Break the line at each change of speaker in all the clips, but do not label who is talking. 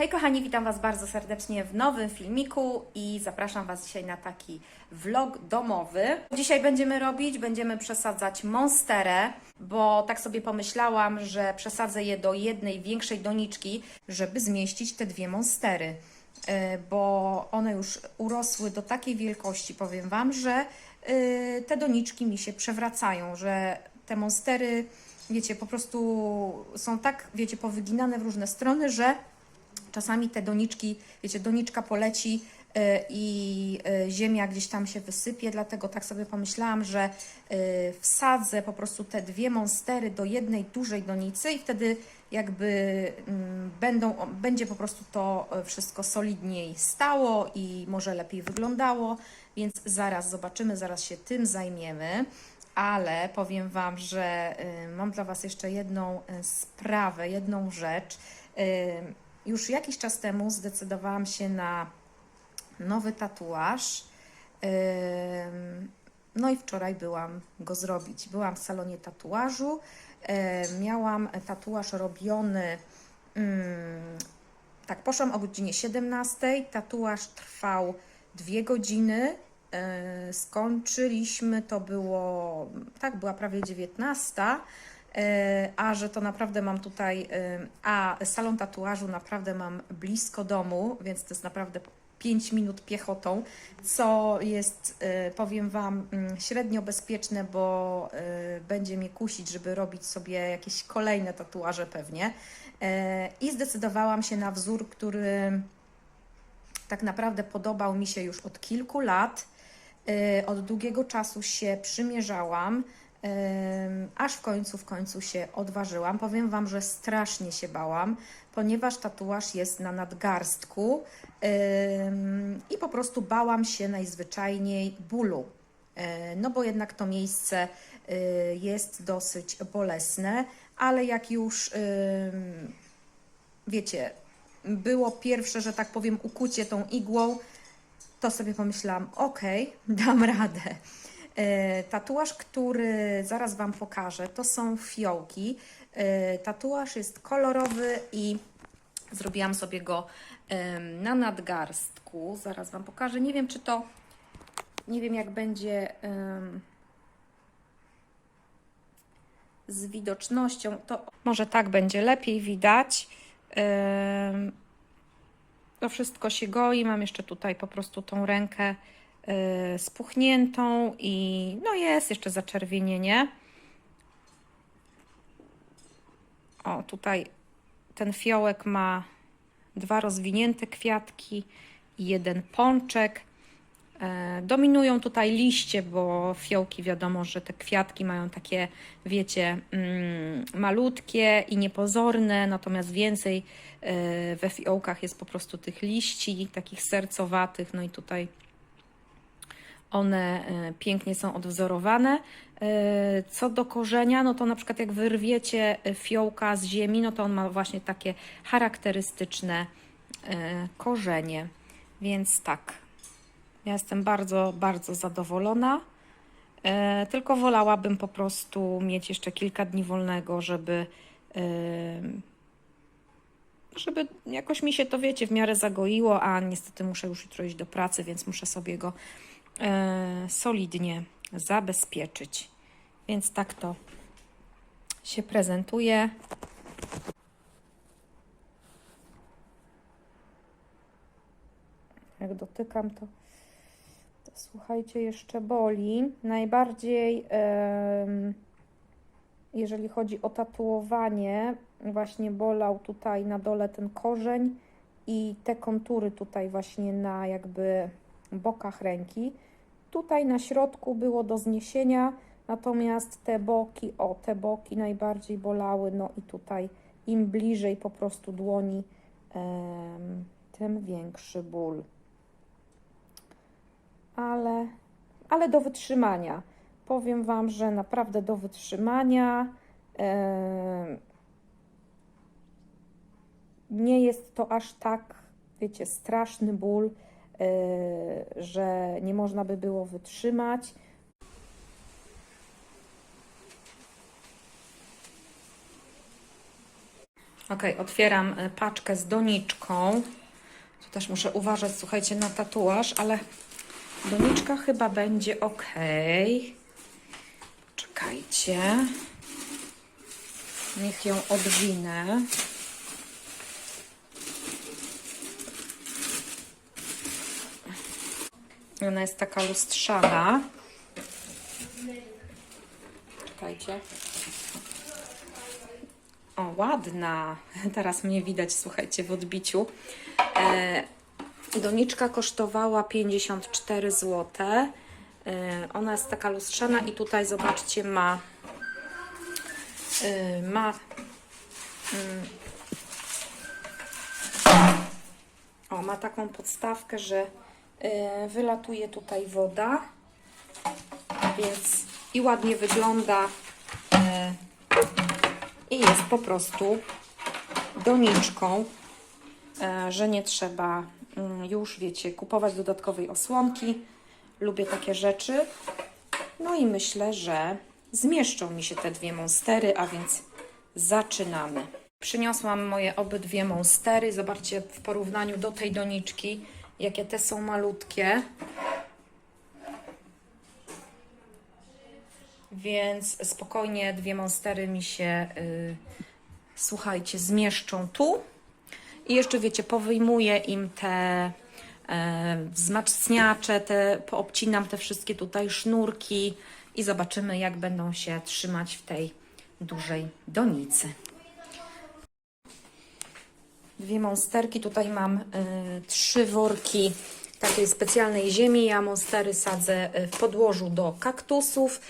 Hej kochani, witam Was bardzo serdecznie w nowym filmiku i zapraszam Was dzisiaj na taki vlog domowy. Dzisiaj będziemy robić, będziemy przesadzać monsterę, bo tak sobie pomyślałam, że przesadzę je do jednej większej doniczki, żeby zmieścić te dwie monstery, E, bo one już urosły do takiej wielkości, powiem Wam, że e, te doniczki mi się przewracają, że te monstery, wiecie, po prostu są tak, wiecie, powyginane w różne strony, że czasami te doniczki, wiecie, doniczka poleci y, i y, ziemia gdzieś tam się wysypie, dlatego tak sobie pomyślałam, że y, wsadzę po prostu te dwie monstery do jednej dużej donicy i wtedy jakby mm, będą, będzie po prostu to wszystko solidniej stało i może lepiej wyglądało, więc zaraz zobaczymy, zaraz się tym zajmiemy. Ale powiem Wam, że mam dla Was jeszcze jedną sprawę, jedną rzecz. Już jakiś czas temu zdecydowałam się na nowy tatuaż. No i wczoraj byłam go zrobić. Byłam w salonie tatuażu. Miałam tatuaż robiony. ym, Tak, poszłam o godzinie 17. Tatuaż trwał dwie godziny. Skończyliśmy, to było, tak, była prawie 19. E, a że to naprawdę mam tutaj, e, a salon tatuażu naprawdę mam blisko domu, więc to jest naprawdę 5 minut piechotą, co jest, e, powiem Wam, mm, średnio bezpieczne, bo będzie mnie kusić, żeby robić sobie jakieś kolejne tatuaże pewnie. I zdecydowałam się na wzór, który tak naprawdę podobał mi się już od kilku lat. Od długiego czasu się przymierzałam. Aż w końcu, w końcu się odważyłam. Powiem Wam, że strasznie się bałam, ponieważ tatuaż jest na nadgarstku i po prostu bałam się najzwyczajniej bólu. Yy, No bo jednak to miejsce yy, jest dosyć bolesne, ale jak już wiecie, było pierwsze, że tak powiem, ukucie tą igłą, to sobie pomyślałam, okej, dam radę. E, Tatuaż, który zaraz Wam pokażę, to są fiołki. E, Tatuaż jest kolorowy i zrobiłam sobie go na nadgarstku. Zaraz Wam pokażę. Nie wiem, czy to, nie wiem, jak będzie z widocznością. To może tak będzie lepiej widać. To wszystko się goi. Mam jeszcze tutaj po prostu tą rękę spuchniętą i no jest jeszcze zaczerwienienie. O, tutaj ten fiołek ma dwa rozwinięte kwiatki i jeden pączek. E, Dominują tutaj liście, bo fiołki wiadomo, że te kwiatki mają takie, wiecie, mm, malutkie i niepozorne, natomiast więcej e, we fiołkach jest po prostu tych liści, takich sercowatych, no i tutaj one e, pięknie są odwzorowane. E, Co do korzenia, no to na przykład jak wyrwiecie fiołka z ziemi, no to on ma właśnie takie charakterystyczne e, korzenie. Więc tak, ja jestem bardzo, bardzo zadowolona. E, Tylko wolałabym po prostu mieć jeszcze kilka dni wolnego, żeby, e, żeby jakoś mi się to, wiecie, w miarę zagoiło, a niestety muszę już jutro iść do pracy, więc muszę sobie go e, solidnie zabezpieczyć. Więc tak to się prezentuje. Jak dotykam, to, to słuchajcie, jeszcze boli. Najbardziej, jeżeli chodzi o tatuowanie, właśnie bolał tutaj na dole ten korzeń i te kontury tutaj właśnie na jakby bokach ręki. Tutaj na środku było do zniesienia, natomiast te boki, o te boki najbardziej bolały, no i tutaj im bliżej po prostu dłoni, tym większy ból. Ale, ale do wytrzymania. Powiem Wam, że naprawdę do wytrzymania. nie jest to aż tak, wiecie, straszny ból, że nie można by było wytrzymać. Ok, otwieram y, paczkę z doniczką. Tu też muszę uważać, słuchajcie, na tatuaż, ale doniczka chyba będzie ok. Czekajcie. Niech ją odwinę. Ona jest taka lustrzana. Czekajcie. O, ładna. Teraz mnie widać, słuchajcie, w odbiciu. E, doniczka kosztowała 54 zł. E, ona jest taka lustrzana i tutaj, zobaczcie, ma e, ma mm, o, ma taką podstawkę, że wylatuje tutaj woda, więc i ładnie wygląda e, i jest po prostu doniczką, e, że nie trzeba mm, już, wiecie, kupować dodatkowej osłonki. Lubię takie rzeczy. No i myślę, że zmieszczą mi się te dwie monstery, a więc zaczynamy. Przyniosłam moje obydwie monstery. Zobaczcie w porównaniu do tej doniczki, jakie te są malutkie. Więc spokojnie dwie monstery mi się, y, słuchajcie, zmieszczą tu. I jeszcze wiecie, powyjmuję im te e, wzmacniacze, te, poobcinam te wszystkie tutaj sznurki i zobaczymy, jak będą się trzymać w tej dużej donicy. Dwie monsterki, tutaj mam y, trzy worki takiej specjalnej ziemi. Ja monstery sadzę y, w podłożu do kaktusów.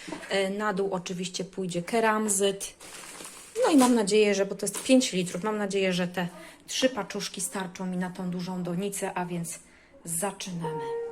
Y, na dół oczywiście pójdzie keramzyt. No i mam nadzieję, że, bo to jest 5 litrów, mam nadzieję, że te trzy paczuszki starczą mi na tą dużą donicę, a więc zaczynamy.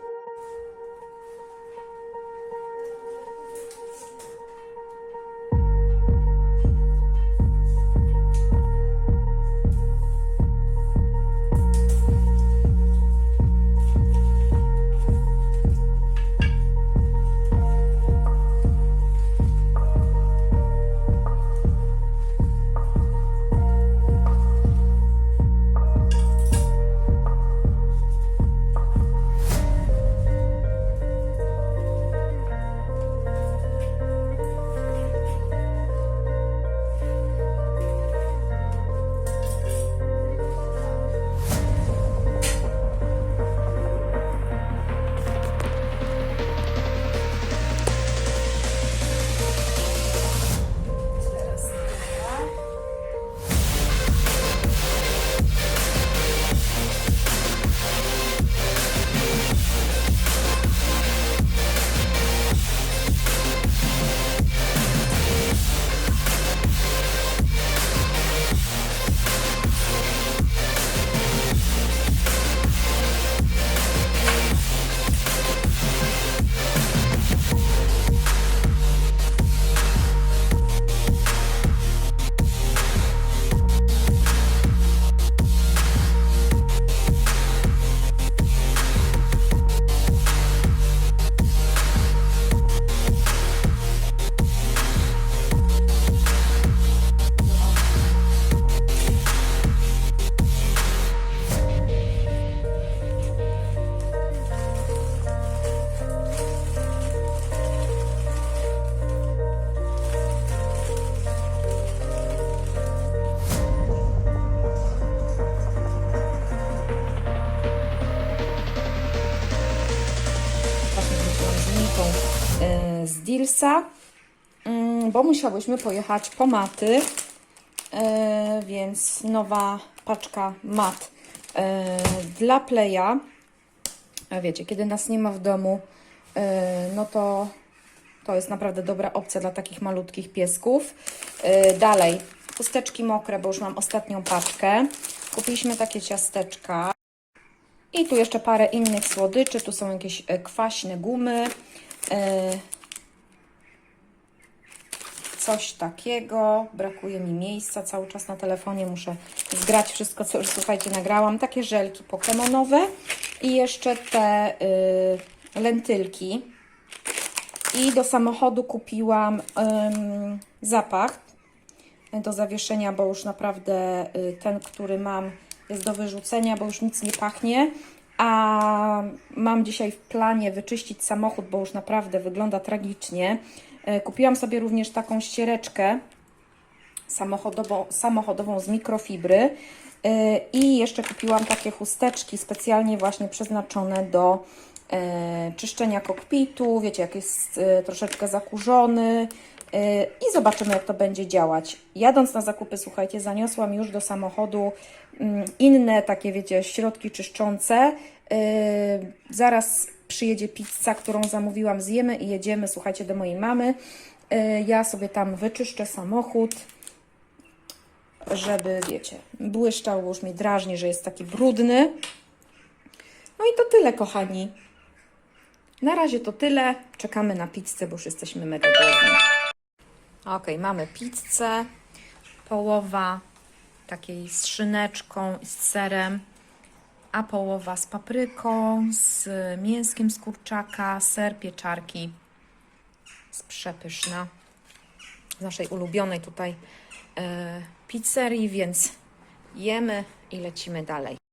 Dilsa, mm, bo musiałyśmy pojechać po maty, e, więc nowa paczka mat e, dla Playa. Wiecie, kiedy nas nie ma w domu, e, no to to jest naprawdę dobra opcja dla takich malutkich piesków. Dalej, chusteczki mokre, bo już mam ostatnią paczkę. Kupiliśmy takie ciasteczka. I tu jeszcze parę innych słodyczy. Tu są jakieś kwaśne gumy. Coś takiego. Brakuje mi miejsca cały czas na telefonie. Muszę zgrać wszystko, co już słuchajcie, nagrałam. Takie żelki pokemonowe. I jeszcze te y, lentylki. I do samochodu kupiłam ym, zapach. do zawieszenia, bo już naprawdę y, ten, który mam, jest do wyrzucenia, bo już nic nie pachnie. A mam dzisiaj w planie wyczyścić samochód, bo już naprawdę wygląda tragicznie. Y, Kupiłam sobie również taką ściereczkę samochodową, samochodową z mikrofibry. Yy, I jeszcze kupiłam takie chusteczki specjalnie właśnie przeznaczone do yy, czyszczenia kokpitu. Wiecie, jak jest troszeczkę zakurzony. I zobaczymy, jak to będzie działać. Jadąc na zakupy, słuchajcie, zaniosłam już do samochodu mm, inne takie, wiecie, środki czyszczące. Zaraz przyjedzie pizza, którą zamówiłam, zjemy i jedziemy, słuchajcie, do mojej mamy. Yy, Ja sobie tam wyczyszczę samochód żeby, wiecie, błyszczał, już mnie drażni, że jest taki brudny. No i to tyle, kochani. Na razie to tyle. Czekamy na pizzę, bo już jesteśmy mega głodni. Ok, mamy pizzę. Połowa takiej z szyneczką i z serem, a połowa z papryką, z mięskiem z kurczaka, ser pieczarki. Jest przepyszna z naszej ulubionej tutaj e, pizzerii, więc jemy i lecimy dalej.